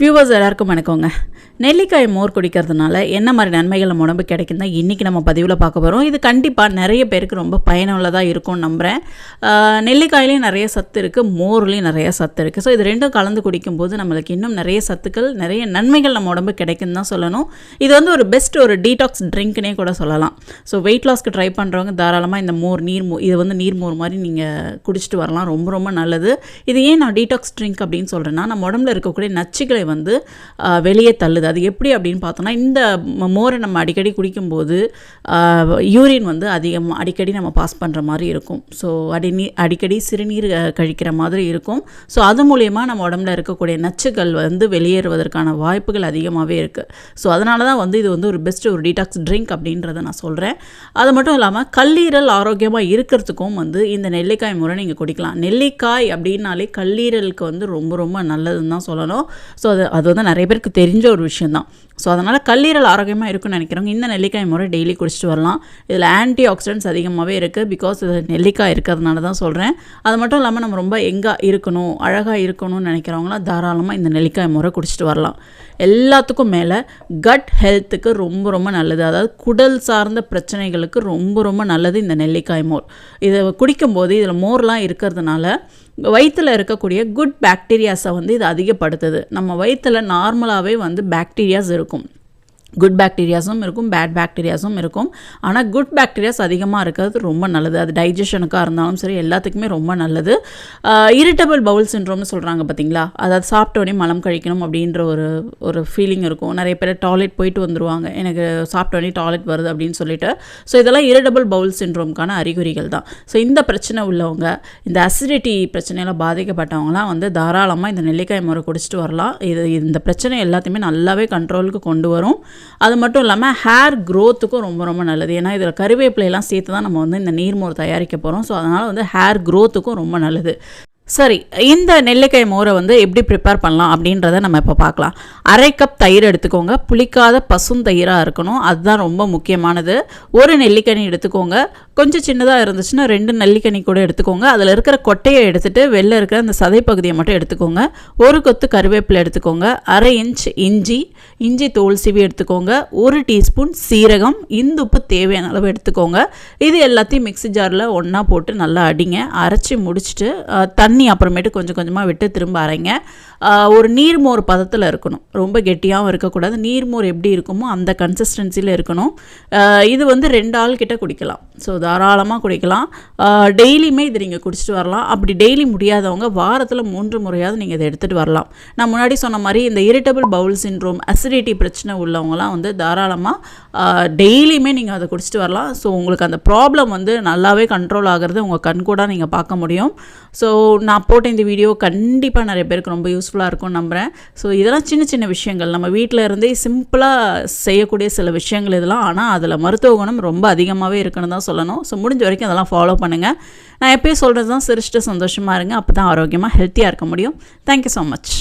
Viewers எல்லாருக்கும் வணக்கங்க. நெல்லிக்காய் மோர் குடிக்கிறதுனால என்ன மாதிரி நன்மைகள் நம்ம உடம்பு கிடைக்கும் தான் இன்றைக்கி நம்ம பதிவில் பார்க்க போகிறோம் இது கண்டிப்பாக நிறைய பேருக்கு ரொம்ப பயனுள்ளதாக இருக்கும்னு நம்புகிறேன் நெல்லிக்காயிலையும் நிறைய சத்து இருக்குது மோர்லேயும் நிறைய சத்து இருக்குது ஸோ இது ரெண்டும் கலந்து குடிக்கும்போது நம்மளுக்கு இன்னும் நிறைய சத்துக்கள் நிறைய நன்மைகள் நம்ம உடம்பு கிடைக்குன்னு தான் சொல்லணும். இது வந்து ஒரு பெஸ்ட் ஒரு டீடாக்ஸ் ட்ரிங்க்னே கூட சொல்லலாம். ஸோ வெயிட் லாஸ்க்கு ட்ரை பண்ணுறவங்க தாராளமாக இந்த மோர் நீர் மோ இது வந்து நீர் மோர் மாதிரி நீங்கள் குடிச்சிட்டு வரலாம். ரொம்ப ரொம்ப நல்லது. இது ஏன் நான் டீடாக்ஸ் ட்ரிங்க் அப்படின்னு சொல்கிறேன்னா நம்ம உடம்புல இருக்கக்கூடிய நச்சுக்களை வந்து வெளியே தள்ளு நல்லது அது எப்படி அப்படின்னு பார்த்தோன்னா இந்த மோரை நம்ம அடிக்கடி குடிக்கும்போது யூரின் வந்து அதிகம் அடிக்கடி நம்ம பாஸ் பண்ணுற மாதிரி இருக்கும். ஸோ அடி நீ அடிக்கடி சிறுநீர் கழிக்கிற மாதிரி இருக்கும். ஸோ அது மூலயமா நம்ம உடம்புல இருக்கக்கூடிய நச்சுகள் வந்து வெளியேறுவதற்கான வாய்ப்புகள் அதிகமாகவே இருக்குது ஸோ அதனால தான் வந்து இது வந்து ஒரு பெஸ்ட்டு ஒரு டீடாக்ஸ் ட்ரிங்க் அப்படின்றத நான் சொல்கிறேன் அது மட்டும் இல்லாமல் கல்லீரல் ஆரோக்கியமாக இருக்கிறதுக்கும் வந்து இந்த நெல்லிக்காய் முறை நீங்கள் குடிக்கலாம். நெல்லிக்காய் அப்படின்னாலே கல்லீரலுக்கு வந்து ரொம்ப ரொம்ப நல்லதுன்னு தான் சொல்லணும். ஸோ அது அது வந்து நிறைய பேருக்கு தெரிஞ்ச ஒரு ஒரு விஷயந்தான். ஸோ அதனால் கல்லீரல் ஆரோக்கியமாக இருக்குன்னு நினைக்கிறவங்க இந்த நெல்லிக்காய் முறை டெய்லி குடிச்சிட்டு வரலாம். இதில் ஆன்டி ஆக்சிடென்ட்ஸ் அதிகமாகவே இருக்குது பிகாஸ் இது நெல்லிக்காய் இருக்கிறதுனால தான் சொல்கிறேன் அது மட்டும் இல்லாமல் நம்ம ரொம்ப எங்காக இருக்கணும் அழகாக இருக்கணும்னு நினைக்கிறவங்களாம் தாராளமாக இந்த நெல்லிக்காய் முறை குடிச்சிட்டு வரலாம். எல்லாத்துக்கும் மேலே கட் ஹெல்த்துக்கு ரொம்ப ரொம்ப நல்லது. அதாவது குடல் சார்ந்த பிரச்சனைகளுக்கு ரொம்ப ரொம்ப நல்லது இந்த நெல்லிக்காய் மோர். இதை குடிக்கும்போது இதில் மோர்லாம் இருக்கிறதுனால வயிற்றில் இருக்கக்கூடிய குட் பாக்டீரியாஸை வந்து இது அதிகப்படுத்துது. நம்ம வயிற்றில் நார்மலாகவே வந்து பாக்டீரியாஸ் இருக்கும். குட் பேக்டீரியாஸும் இருக்கும் பேட் பாக்டீரியாஸும் இருக்கும். ஆனால் குட் பேக்டீரியாஸ் அதிகமாக இருக்கிறது ரொம்ப நல்லது. அது டைஜஷனுக்காக இருந்தாலும் சரி எல்லாத்துக்குமே ரொம்ப நல்லது. இரிட்டபிள் பவுல் சின்ரோம்னு சொல்கிறாங்க பார்த்தீங்களா அதாவது சாப்பிட்டோடனே மலம் கழிக்கணும் அப்படின்ற ஒரு ஒரு ஃபீலிங் இருக்கும். நிறைய பேர் டாய்லெட் போயிட்டு வந்துருவாங்க. எனக்கு சாப்பிட்டோடனே டாய்லெட் வருது அப்படின்னு சொல்லிட்டு. ஸோ இதெல்லாம் இரிட்டபிள் பவுல் சின்ரோம்க்கான அறிகுறிகள் தான். ஸோ இந்த பிரச்சனை உள்ளவங்க இந்த அசிடிட்டி பிரச்சனையில் பாதிக்கப்பட்டவங்களாம் வந்து தாராளமாக இந்த நெல்லிக்காய் முறை குடிச்சிட்டு வரலாம். இது இந்த பிரச்சனை எல்லாத்தையுமே நல்லாவே கண்ட்ரோலுக்கு கொண்டு வரும். அது மட்டும் இல்லாமல் ஹேர் க்ரோத்துக்கும் ரொம்ப ரொம்ப நல்லது. ஏன்னா இதில் கருவேப்பிலையெல்லாம் சேர்த்து தான் நம்ம வந்து இந்த நீர்மோர் தயாரிக்க போகிறோம் ஸோ அதனால் வந்து ஹேர் க்ரோத்துக்கும் ரொம்ப நல்லது. சரி இந்த நெல்லிக்காய் மோரை வந்து எப்படி ப்ரிப்பேர் பண்ணலாம் அப்படின்றத நம்ம இப்போ பார்க்கலாம். அரை கப் தயிர் எடுத்துக்கோங்க. புளிக்காத பசுந்தயிராக இருக்கணும். அதுதான் ரொம்ப முக்கியமானது. ஒரு நெல்லிக்கனி எடுத்துக்கோங்க. கொஞ்சம் சின்னதாக இருந்துச்சுன்னா ரெண்டு நெல்லிக்கனி கூட எடுத்துக்கோங்க. அதில் இருக்கிற கொட்டையை எடுத்துகிட்டு வெளில இருக்கிற அந்த சதை பகுதியை மட்டும் எடுத்துக்கோங்க. ஒரு கொத்து கருவேப்பிலை எடுத்துக்கோங்க. அரை இன்ச் இஞ்சி இஞ்சி தோல் சீவி எடுத்துக்கோங்க. ஒரு டீஸ்பூன் சீரகம் இந்துப்பு தேவையான அளவு எடுத்துக்கோங்க. இது எல்லாத்தையும் மிக்ஸி ஜாரில் ஒன்றா போட்டு நல்லா அடிங்க. அரைச்சி முடிச்சுட்டு தண்ணி தண்ணி அப்புறமேட்டு கொஞ்சம் கொஞ்சமாக விட்டு திரும்ப அரைங்க. ஒரு நீர்மோர் பதத்தில் இருக்கணும். ரொம்ப கெட்டியாகவும் இருக்கக்கூடாது. நீர்மோர் எப்படி இருக்குமோ அந்த கன்சிஸ்டன்சியில் இருக்கணும். இது வந்து ரெண்டு ஆள் கிட்ட குடிக்கலாம். ஸோ தாராளமாக குடிக்கலாம். டெய்லியுமே இது நீங்கள் குடிச்சிட்டு வரலாம். அப்படி டெய்லி முடியாதவங்க வாரத்தில் மூன்று முறையாவது நீங்கள் இதை எடுத்துகிட்டு வரலாம். நான் முன்னாடி சொன்ன மாதிரி இந்த இரிட்டபிள் பவுல் சின்ரோம் அசிடிட்டி பிரச்சனை உள்ளவங்களாம் வந்து தாராளமாக டெய்லியுமே நீங்கள் அதை குடிச்சிட்டு வரலாம். ஸோ உங்களுக்கு அந்த ப்ராப்ளம் வந்து நல்லாவே கண்ட்ரோல் ஆகிறது உங்கள் கண் கூட நீங்கள் பார்க்க முடியும். ஸோ நான் போட்ட இந்த வீடியோ கண்டிப்பாக நிறைய பேருக்கு ரொம்ப யூஸ்ஃபுல்லாக இருக்கும்னு நம்புகிறேன் ஸோ இதெல்லாம் சின்ன சின்ன விஷயங்கள். நம்ம வீட்டில் இருந்தே சிம்பிளாக செய்யக்கூடிய சில விஷயங்கள் இதெல்லாம். ஆனால் அதில் மருத்துவ குணம் ரொம்ப அதிகமாகவே இருக்குன்னு தான் சொல்லணும். ஸோ முடிஞ்ச வரைக்கும் அதெல்லாம் ஃபாலோ பண்ணுங்கள் நான் எப்பயும் சொல்கிறது தான் சிரிச்சிட்டு சந்தோஷமாக இருங்க. அப்போ தான் ஆரோக்கியமாக ஹெல்த்தியாக இருக்க முடியும். Thank you so much